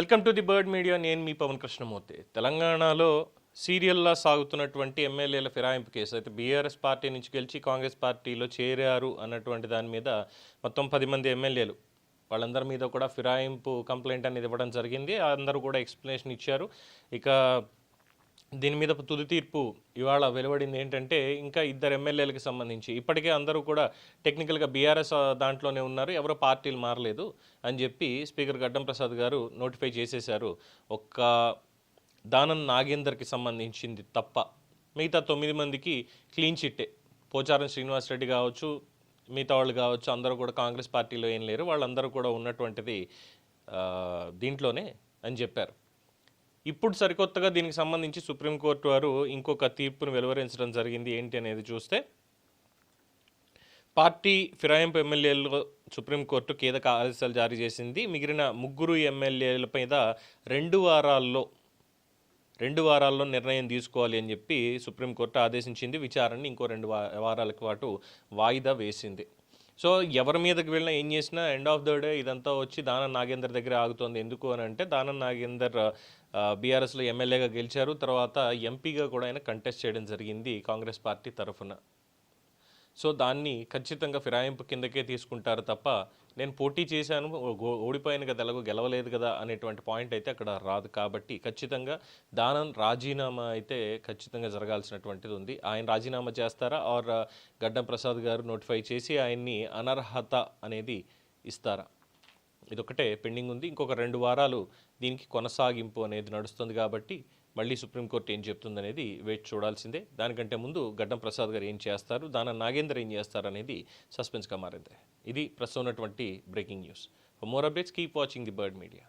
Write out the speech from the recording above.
Welcome to the Bird Media. నేను మీ పవన్ కృష్ణమూర్తి. తెలంగాణలో సీరియల్లా సాగుతున్నటువంటి ఎమ్మెల్యేల ఫిరాయింపు కేసు. అయితే బీఆర్ఎస్ పార్టీ నుంచి గెలిచి కాంగ్రెస్ పార్టీలో చేరారు అన్నటువంటి దాని మీద మొత్తం పది మంది ఎమ్మెల్యేలు వాళ్ళందరి మీద కూడా ఫిరాయింపు కంప్లైంట్ అనేది ఇవ్వడం జరిగింది. అందరూ కూడా ఎక్స్ప్లెనేషన్ ఇచ్చారు. ఇక దీని మీద తుది తీర్పు ఇవాళ వెలువడింది ఏంటంటే ఇంకా ఇద్దరు ఎమ్మెల్యేలకు సంబంధించి ఇప్పటికే అందరూ కూడా టెక్నికల్గా బీఆర్ఎస్ దాంట్లోనే ఉన్నారు. ఎవరో పార్టీలు మారలేదు అని చెప్పి స్పీకర్ గడ్డం ప్రసాద్ గారు నోటిఫై చేసేశారు. ఒక్క దానం నాగేందర్కి సంబంధించింది తప్ప మిగతా తొమ్మిది మందికి క్లీన్ చిట్టే. పోచారం శ్రీనివాస్ రెడ్డి కావచ్చు మిగతా వాళ్ళు కావచ్చు అందరూ కూడా కాంగ్రెస్ పార్టీలో ఏం లేరు. వాళ్ళందరూ కూడా ఉన్నటువంటిది దీంట్లోనే అని చెప్పారు. ఇప్పుడు సరికొత్తగా దీనికి సంబంధించి సుప్రీంకోర్టు వారు ఇంకొక తీర్పును వెలువరించడం జరిగింది ఏంటి అనేది చూస్తే పార్టీ ఫిరాయింపు ఎమ్మెల్యేలు సుప్రీంకోర్టు కీలక ఆదేశాలు జారీ చేసింది. మిగిలిన ముగ్గురు ఎమ్మెల్యేల మీద రెండు వారాల్లో రెండు వారాల్లో నిర్ణయం తీసుకోవాలి అని చెప్పి సుప్రీంకోర్టు ఆదేశించింది. విచారణని ఇంకో రెండు వా- వారాల పాటు వాయిదా వేసింది. సో ఎవరి మీదకి వెళ్ళినా ఏం చేసినా ఎండ్ ఆఫ్ ద డే ఇదంతా వచ్చి దానం నాగేందర్ దగ్గర ఆగుతోంది. ఎందుకు అని అంటే దానం నాగేందర్ బీఆర్ఎస్లో ఎమ్మెల్యేగా గెలిచారు. తర్వాత ఎంపీగా కూడా ఆయన కంటెస్ట్ చేయడం జరిగింది కాంగ్రెస్ పార్టీ తరఫున. సో దాన్ని ఖచ్చితంగా ఫిరాయింపు కిందకే తీసుకుంటారు తప్ప నేను పోటీ చేశాను ఓ- ఓడిపోయాను కదా ఎలాగో గెలవలేదు కదా అనేటువంటి పాయింట్ అయితే అక్కడ రాదు. కాబట్టి ఖచ్చితంగా దానం రాజీనామా అయితే ఖచ్చితంగా జరగాల్సినటువంటిది ఉంది. ఆయన రాజీనామా చేస్తారా? ఆర్ గడ్డం ప్రసాద్ గారు నోటిఫై చేసి ఆయన్ని అనర్హత అనేది ఇస్తారా? ఇదొకటే పెండింగ్ ఉంది. ఇంకొక రెండు వారాలు దీనికి కొనసాగింపు అనేది నడుస్తుంది కాబట్టి మళ్ళీ సుప్రీంకోర్టు ఏం చెప్తుందనేది వేచి చూడాల్సిందే. దానికంటే ముందు గడ్డం ప్రసాద్ గారు ఏం చేస్తారు? దాన నాగేందర్ ఏం చేస్తారు అనేది సస్పెన్స్గా మారింది. ఇది ప్రస్తుతం ఉన్నటువంటి breaking news. For more updates keep watching the bird media